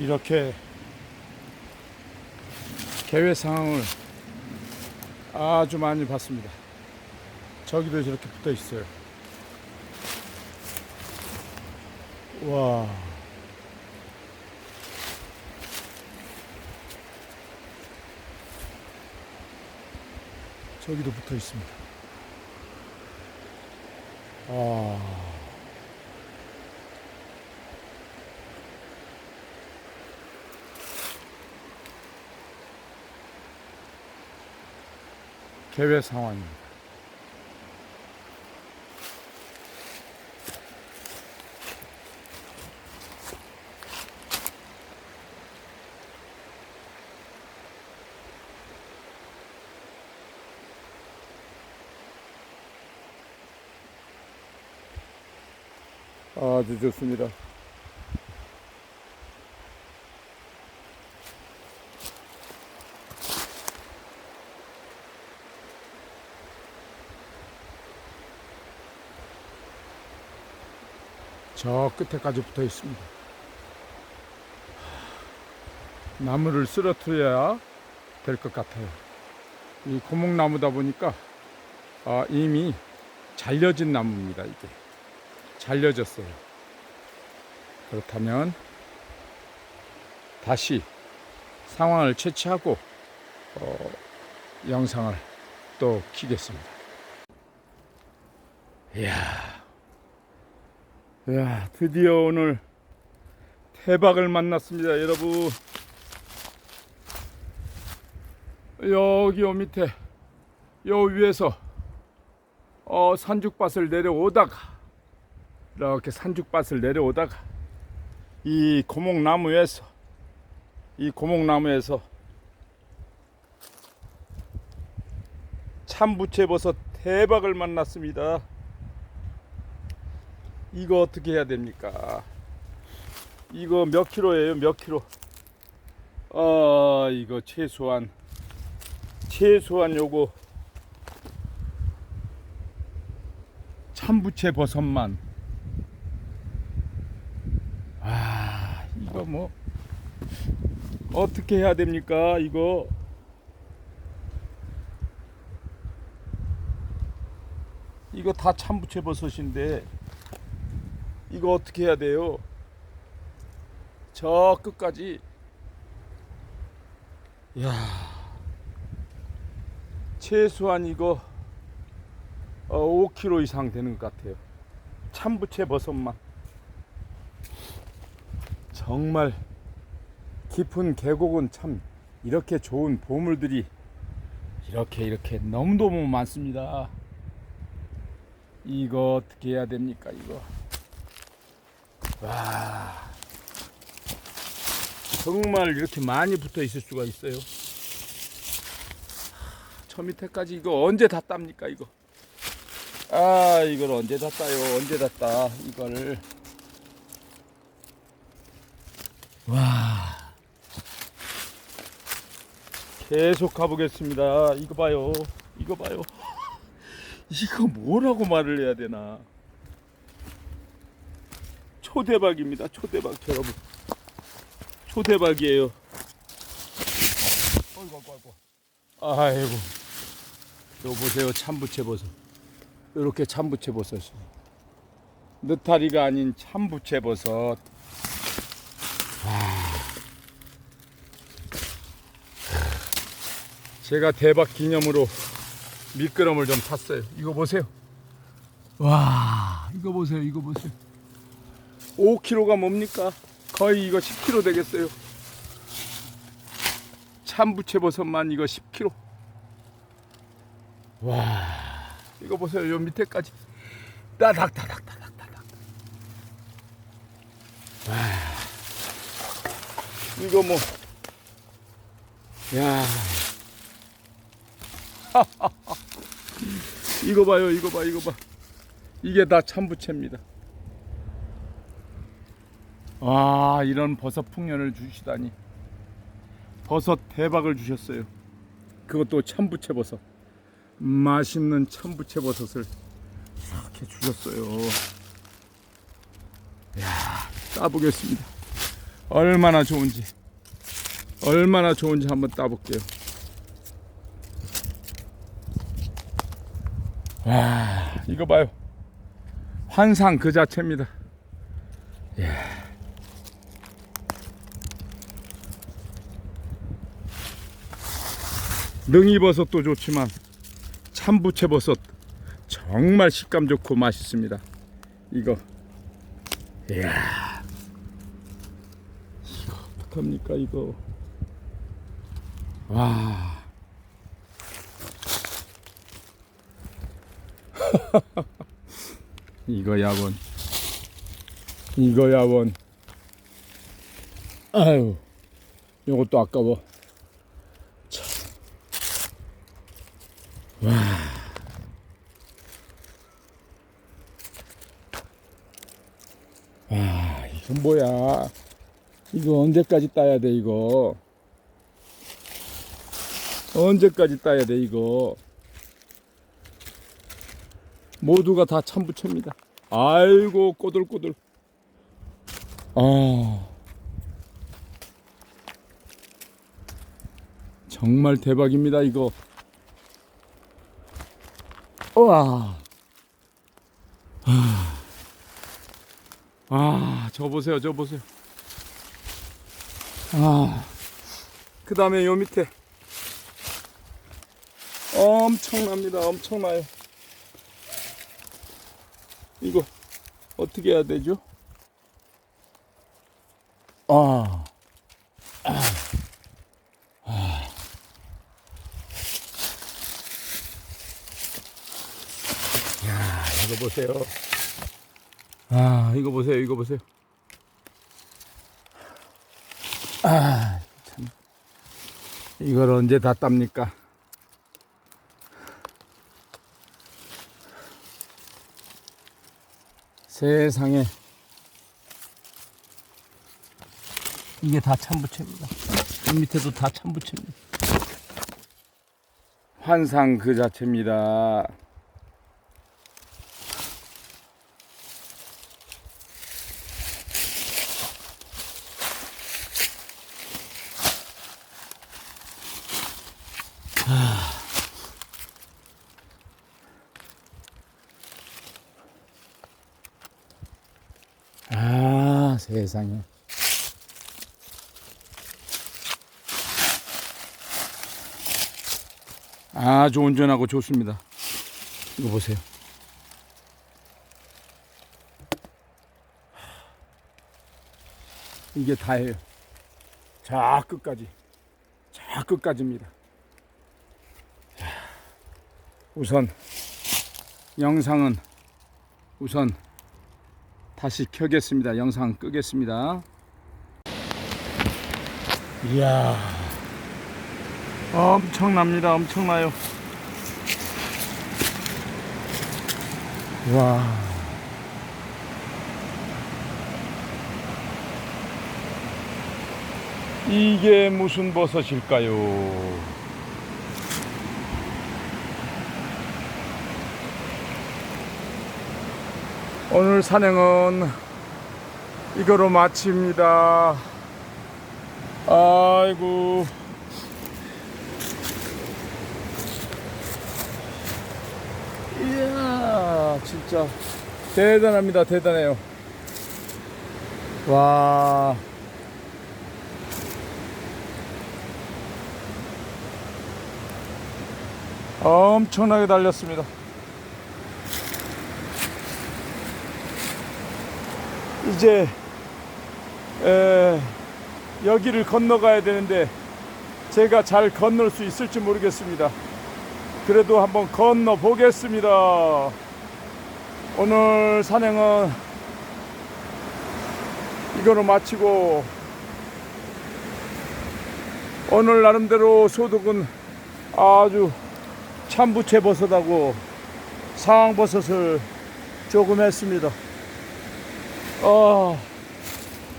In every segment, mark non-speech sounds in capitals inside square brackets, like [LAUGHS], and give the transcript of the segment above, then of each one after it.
이렇게 개회 상황을 아주 많이 봤습니다. 저기도 저렇게 붙어 있어요. 와. 저기도 붙어 있습니다. 아. 개회 상황입니다. 아주 좋습니다. 저 끝에까지 붙어 있습니다. 나무를 쓰러뜨려야 될 것 같아요. 이 고목나무다 보니까 아, 이미 잘려진 나무입니다. 이게 잘려졌어요. 그렇다면 다시 상황을 채취하고 어, 영상을 또 키겠습니다. 이야. 야, 드디어 오늘 대박을 만났습니다, 여러분. 여기 요 밑에, 요 위에서 어, 산죽밭을 내려오다가 이렇게 산죽밭을 내려오다가 이 고목나무에서 이 고목나무에서 참부채버섯 대박을 만났습니다. 이거 어떻게 해야 됩니까? 이거 몇 킬로예요? 몇 킬로? 아 이거 최소한 최소한 요거 참부채 버섯만 아 이거 뭐 어떻게 해야 됩니까? 이거 이거 다 참부채 버섯인데 이거 어떻게 해야 돼요? 저 끝까지 야 최소한 이거 어, 5kg 이상 되는 것 같아요. 참부채 버섯만 정말 깊은 계곡은 참 이렇게 좋은 보물들이 이렇게 이렇게 너무너무 많습니다. 이거 어떻게 해야 됩니까? 이거 와 정말 이렇게 많이 붙어 있을 수가 있어요. 저 밑에까지 이거 언제 다 땁니까 이거? 아 이걸 언제 다 따요? 언제 다 따? 이거를 와 계속 가보겠습니다. 이거 봐요. 이거 봐요. [LAUGHS] 이거 뭐라고 말을 해야 되나? 초대박입니다. 초대박 여러분. 초대박이에요. 어이구 어이구. 아이고. 요 보세요. 참부채 버섯. 이렇게 참부채 버섯이. 느타리가 아닌 참부채 버섯. 제가 대박 기념으로 미끄럼을 좀 탔어요. 이거 보세요. 와, 이거 보세요. 이거 보세요. 5kg가 뭡니까? 거의 이거 10kg 되겠어요. 참부채 버섯만 이거 10kg. 와, 이거 보세요. 요 밑에까지 따닥따닥따닥따닥. 와, 이거 뭐, 야. [LAUGHS] 이거 봐요, 이거 봐, 이거 봐. 이게 다 참부채입니다. 와, 이런 버섯 풍년을 주시다니. 버섯 대박을 주셨어요. 그것도 참부채 버섯. 맛있는 참부채 버섯을 이렇게 주셨어요. 야, 따보겠습니다. 얼마나 좋은지 얼마나 좋은지 한번 따볼게요. 와 이거 봐요. 환상 그 자체입니다. 예. 능이버섯도 좋지만 참부채버섯 정말 식감 좋고 맛있습니다. 이거. 이야. 이거 어떡합니까 이거? 와. [LAUGHS] 이거 야 원. 이거 야 원. 아유 요것도 아까워 와 와, 이건 뭐야? 이거 언제까지 따야 돼, 이거? 언제까지 따야 돼, 이거? 모두가 다 참부채입니다. 아이고, 꼬들꼬들. 아. 정말 대박입니다, 이거. 우와. 아, 저 보세요, 저 보세요. 아, 그 다음에 요 밑에. 엄청납니다, 엄청나요. 이거, 어떻게 해야 되죠? 아, 아, 아. 야, 이거 보세요. 아, 이거 보세요, 이거 보세요. 아, 참. 이걸 언제 다 땁니까? 세상에. 이게 다 참부채입니다. 이 밑에도 다 참부채입니다. 환상 그 자체입니다. 아, 세상에. 아주 온전하고 좋습니다. 이거 보세요. 이게 다예요. 자 끝까지, 자 끝까지입니다. 우선 영상은 우선 다시 켜겠습니다. 영상 끄겠습니다. 이야, 엄청납니다. 엄청나요. 와. 이게 무슨 버섯일까요? 오늘 산행은 이거로 마칩니다. 아이고. 이야, 진짜 대단합니다. 대단해요. 와. 엄청나게 달렸습니다. 이제 에, 여기를 건너가야 되는데 제가 잘 건널 수 있을지 모르겠습니다. 그래도 한번 건너 보겠습니다. 오늘 산행은 이거로 마치고 오늘 나름대로 소득은 아주 참부채 버섯하고 상황버섯을 조금 했습니다. 어,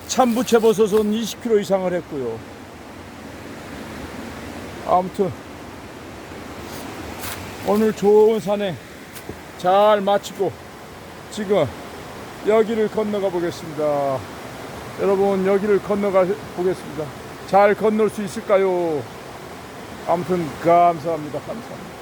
참부채 버섯은 20kg 이상을 했고요. 아무튼 오늘 좋은 산행 잘 마치고 지금 여기를 건너가 보겠습니다. 여러분 여기를 건너가 보겠습니다. 잘 건널 수 있을까요? 아무튼 감사합니다. 감사합니다.